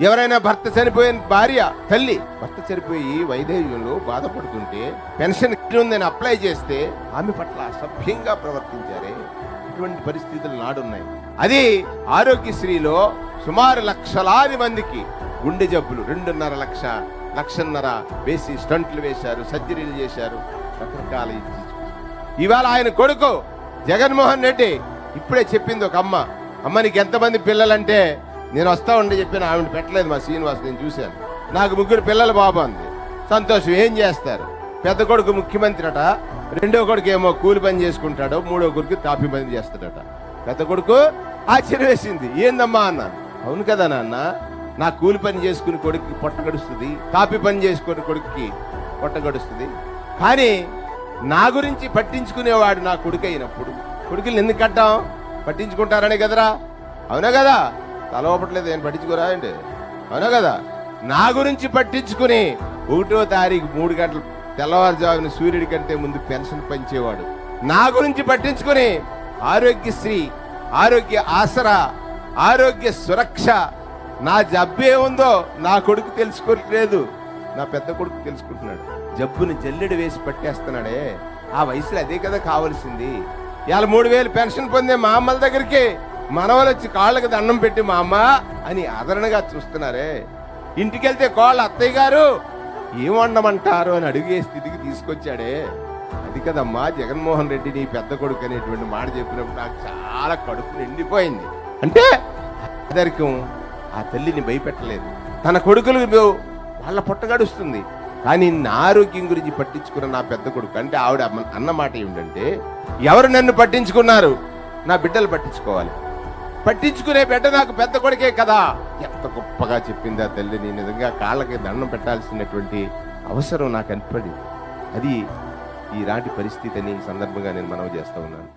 ఎవరైనా భర్త చనిపోయిన భార్య తల్లి భర్త చనిపోయి వైదేహ్యంలో బాధపడుతుంటే పెన్షన్ ఉందని అప్లై చేస్తే ఆమె పట్ల అసభ్యంగా ప్రవర్తించారే. ఇటువంటి పరిస్థితులు నాడున్నాయి. అది ఆరోగ్యశ్రీలో సుమారు లక్షలాది మందికి గుండె జబ్బులు రెండున్నర లక్ష లక్షన్నర వేసి స్టంట్లు వేశారు సర్జరీలు చేశారు రకరకాల ఇవాళ ఆయన కొడుకు జగన్మోహన్ రెడ్డి ఇప్పుడే చెప్పింది ఒక అమ్మ. అమ్మ నీకు ఎంతమంది పిల్లలంటే నేను వస్తా ఉండి చెప్పిన ఆవిడ పెట్టలేదు మా శ్రీనివాస్ నేను చూశాను. నాకు ముగ్గురు పిల్లలు బాబు అంది. సంతోషం ఏం చేస్తారు? పెద్ద కొడుకు ముఖ్యమంత్రి అట రెండో కొడుకు ఏమో కూలి పని చేసుకుంటాడో మూడో కొడుకు తాపి పని చేస్తాడట. పెద్ద కొడుకు ఆశ్చర్యం వేసింది. ఏందమ్మా? అన్నాను. అవును కదా నాన్న నా కూలి పని చేసుకుని కొడుక్కి పొట్ట గడుస్తుంది తాపి పని చేసుకుని కొడుక్కి పొట్ట గడుస్తుంది కానీ నా గురించి పట్టించుకునేవాడు నా కొడుకు అయినప్పుడు కొడుకులు ఎందుకు కట్టాం? పట్టించుకుంటారనే కదరా? అవునా కదా? తలవపట్లేదు ఏం పట్టించుకోరా అండి అవునా కదా? నా గురించి పట్టించుకుని ఒకటో తారీఖు మూడు గంటలు తెల్లవారుజామున సూర్యుడి కంటే ముందు పెన్షన్ పంచేవాడు. నా గురించి పట్టించుకుని ఆరోగ్యశ్రీ ఆరోగ్య ఆసరా ఆరోగ్య సురక్ష నా జబ్బే ఉందో నా కొడుకు తెలుసుకోలేదు నా పెద్ద కొడుకు తెలుసుకుంటున్నాడు. జబ్బుని జల్లెడు వేసి పట్టేస్తున్నాడే. ఆ వయసులో అదే కదా కావాల్సింది. ఇవాళ మూడు వేలు పెన్షన్ పొందే మా అమ్మల దగ్గరికి మనవలు వచ్చి కాళ్ళకి దండం పెట్టి మా అమ్మ అని ఆదరణగా చూస్తున్నారే. ఇంటికెళ్తే కోళ్ళ అత్తయ్య గారు ఏం వండమంటారు? అని అడిగే స్థితికి తీసుకొచ్చాడే. అది కదమ్మా జగన్మోహన్ రెడ్డి నీ పెద్ద కొడుకు అనేటువంటి మాట చెప్పినప్పుడు నాకు చాలా కడుపు నిండిపోయింది. అంటే పేదరికం ఆ తల్లిని భయపెట్టలేదు. తన కొడుకులు వాళ్ళ పొట్టగడుస్తుంది కానీ నా ఆరోగ్యం గురించి పట్టించుకున్న నా పెద్ద కొడుకు అంటే ఆవిడ అన్నమాట ఏమిటంటే ఎవరు నన్ను పట్టించుకున్నారు? నా బిడ్డలు పట్టించుకోవాలి. పట్టించుకునే బిడ్డ నాకు పెద్ద కొడుకే కదా. ఎంత గొప్పగా చెప్పింది ఆ తల్లిని నిజంగా కాళ్ళకి దండం పెట్టాల్సినటువంటి అవసరం నాకు అనిపడింది. అది ఈనాటి పరిస్థితిని ఈ సందర్భంగా నేను మనవి చేస్తూ ఉన్నాను.